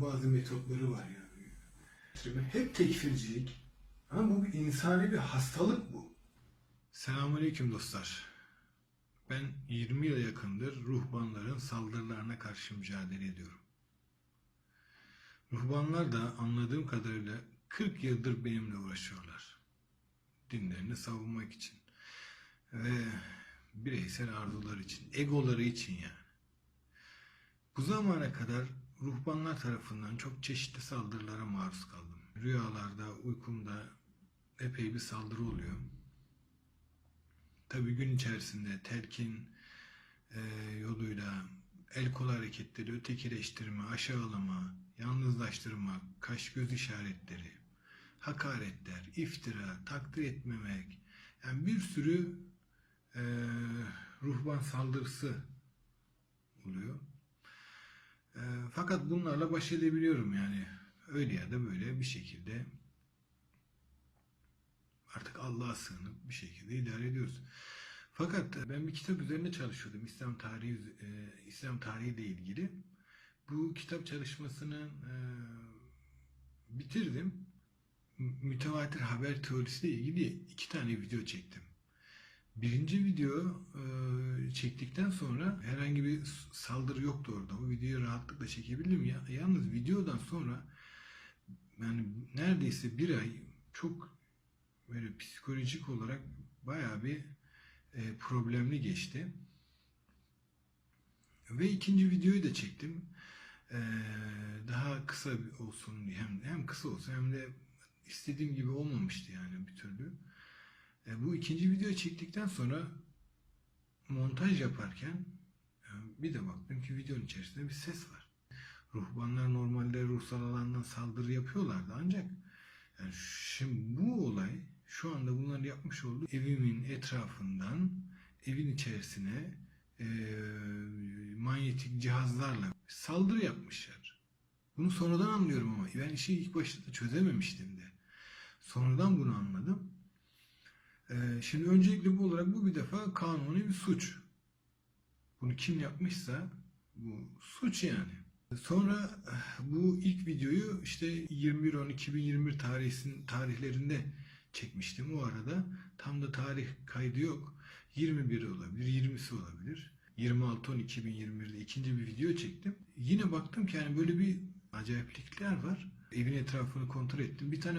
bazı metotları var yani. Hep tekfircilik. Ama bu insani bir hastalık bu. Selamünaleyküm dostlar. Ben 20 yıl yakındır ruhbanların saldırılarına karşı mücadele ediyorum. Ruhbanlar da anladığım kadarıyla 40 yıldır benimle uğraşıyorlar. Dinlerini savunmak için. Ve bireysel arzular için, egoları için yani. Bu zamana kadar ruhbanlar tarafından çok çeşitli saldırılara maruz kaldım. Rüyalarda, uykumda epey bir saldırı oluyor. Tabii gün içerisinde telkin e, yoluyla el kol hareketleri, ötekileştirme, aşağılama, yalnızlaştırma, kaş göz işaretleri, hakaretler, iftira, takdir etmemek, yani bir sürü e, ruhban saldırısı oluyor. E, fakat bunlarla baş edebiliyorum yani öyle ya da böyle bir şekilde artık Allah'a sığınıp bir şekilde idare ediyoruz. Fakat ben bir kitap üzerine çalışıyordum İslam tarihi e, İslam tarihi ile ilgili. Bu kitap çalışmasını e, bitirdim. Mütevatir haber teorisi ile ilgili iki tane video çektim. Birinci video e, çektikten sonra herhangi bir saldırı yoktu orada. O videoyu rahatlıkla çekebildim. Ya, yalnız videodan sonra yani neredeyse bir ay çok böyle psikolojik olarak bayağı bir e, problemli geçti. Ve ikinci videoyu da çektim. E, daha kısa olsun hem, hem kısa olsun hem de istediğim gibi olmamıştı yani bir türlü. E, bu ikinci videoyu çektikten sonra montaj yaparken e, bir de baktım ki videonun içerisinde bir ses var. Ruhbanlar normalde ruhsal alandan saldırı yapıyorlardı ancak yani şimdi bu olay şu anda bunların yapmış olduğu evimin etrafından evin içerisine e, manyetik cihazlarla saldırı yapmışlar. Bunu sonradan anlıyorum ama ben işi ilk başta da çözememiştim de. Sonradan bunu anladım. E, şimdi öncelikle bu olarak bu bir defa kanuni bir suç. Bunu kim yapmışsa bu suç yani. Sonra bu ilk videoyu işte 21-10-2021 tarihin, tarihlerinde çekmiştim. O arada tam da tarih kaydı yok. 21 olabilir, 20'si olabilir. 26-10-2021'de ikinci bir video çektim. Yine baktım ki yani böyle bir acayiplikler var. Evin etrafını kontrol ettim. Bir tane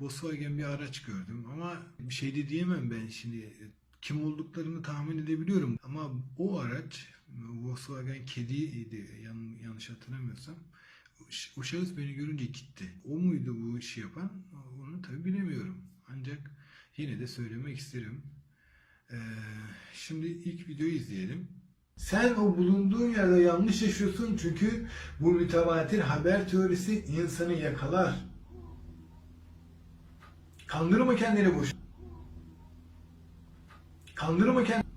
Volkswagen bir araç gördüm ama bir şey de diyemem ben şimdi. Kim olduklarını tahmin edebiliyorum. Ama o araç Volkswagen kediydi yan, yanlış hatırlamıyorsam. O şahıs beni görünce gitti. O muydu bu işi yapan? Onu tabi bilemiyorum. Ancak yine de söylemek isterim. Ee, şimdi ilk videoyu izleyelim. Sen o bulunduğun yerde yanlış yaşıyorsun çünkü bu mütevatir haber teorisi insanı yakalar. Kandırma kendini boş. Kandırma kendini.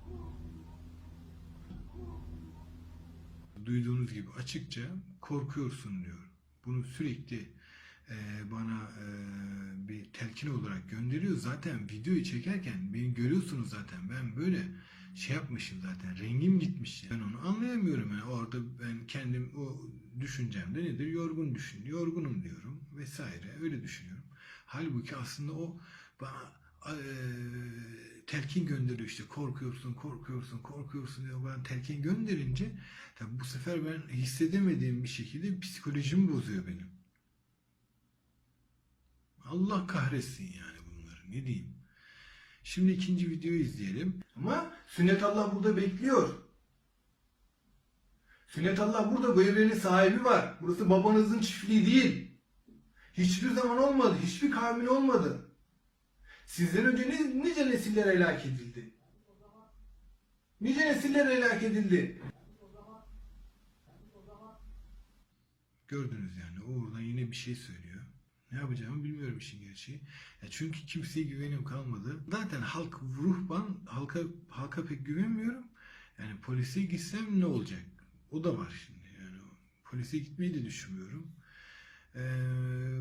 Duyduğunuz gibi açıkça korkuyorsun diyor. Bunu sürekli e, bana e, bir telkin olarak gönderiyor. Zaten videoyu çekerken beni görüyorsunuz zaten. Ben böyle şey yapmışım zaten. Rengim gitmiş. Ben onu anlayamıyorum. Yani orada ben kendim o düşüncemde nedir? Yorgun düşün. Yorgunum diyorum vesaire. Öyle düşünüyorum. Halbuki aslında o bana e, telkin gönderiyor işte korkuyorsun, korkuyorsun, korkuyorsun diyor. Ben telkin gönderince tabii bu sefer ben hissedemediğim bir şekilde psikolojimi bozuyor benim. Allah kahretsin yani bunları ne diyeyim. Şimdi ikinci videoyu izleyelim. Ama sünnet Allah burada bekliyor. Sünnet Allah burada bu evrenin sahibi var. Burası babanızın çiftliği değil. Hiçbir zaman olmadı. Hiçbir kavmin olmadı. Sizden önce nice nesiller helak edildi. Nice nesiller helak edildi. Gördünüz yani o oradan yine bir şey söylüyor. Ne yapacağımı bilmiyorum işin gerçeği. Ya çünkü kimseye güvenim kalmadı. Zaten halk ruhban halka halka pek güvenmiyorum. Yani polise gitsem ne olacak? O da var şimdi. Yani polise gitmeyi de düşünmüyorum. Ee,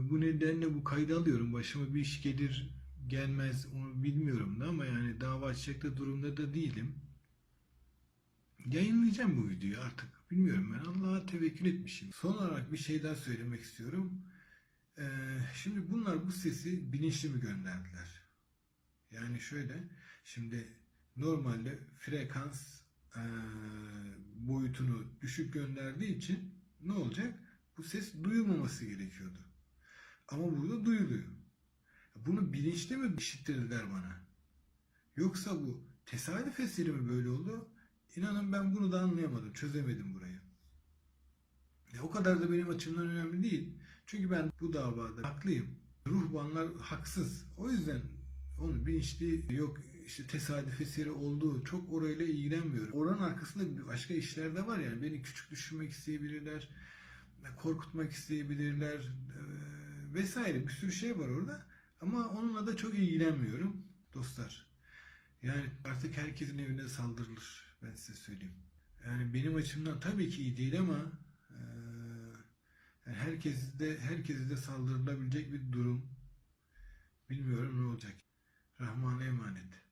bu nedenle bu kaydı alıyorum. Başıma bir iş gelir gelmez onu bilmiyorum da ama yani dava açacak da durumda da değilim. Yayınlayacağım bu videoyu artık. Bilmiyorum ben Allah'a tevekkül etmişim. Son olarak bir şey daha söylemek istiyorum. Ee, şimdi bunlar bu sesi bilinçli mi gönderdiler? Yani şöyle, şimdi normalde frekans eee, boyutunu düşük gönderdiği için ne olacak? Bu ses duyulmaması gerekiyordu. Ama burada duyuluyor. Bunu bilinçli mi işittirdiler bana? Yoksa bu tesadüf eseri mi böyle oldu? İnanın ben bunu da anlayamadım, çözemedim burayı. Ya o kadar da benim açımdan önemli değil. Çünkü ben bu davada haklıyım. Ruhbanlar haksız. O yüzden onun bilinçli yok işte tesadüf eseri olduğu çok orayla ilgilenmiyorum. Oranın arkasında başka işler de var yani. Beni küçük düşürmek isteyebilirler. Korkutmak isteyebilirler. eee, vesaire bir sürü şey var orada. Ama onunla da çok ilgilenmiyorum dostlar. Yani artık herkesin evine saldırılır. Ben size söyleyeyim. Yani benim açımdan tabii ki iyi değil ama eee yani herkes de herkese de saldırılabilecek bir durum. Bilmiyorum ne olacak. Rahman'a emanet.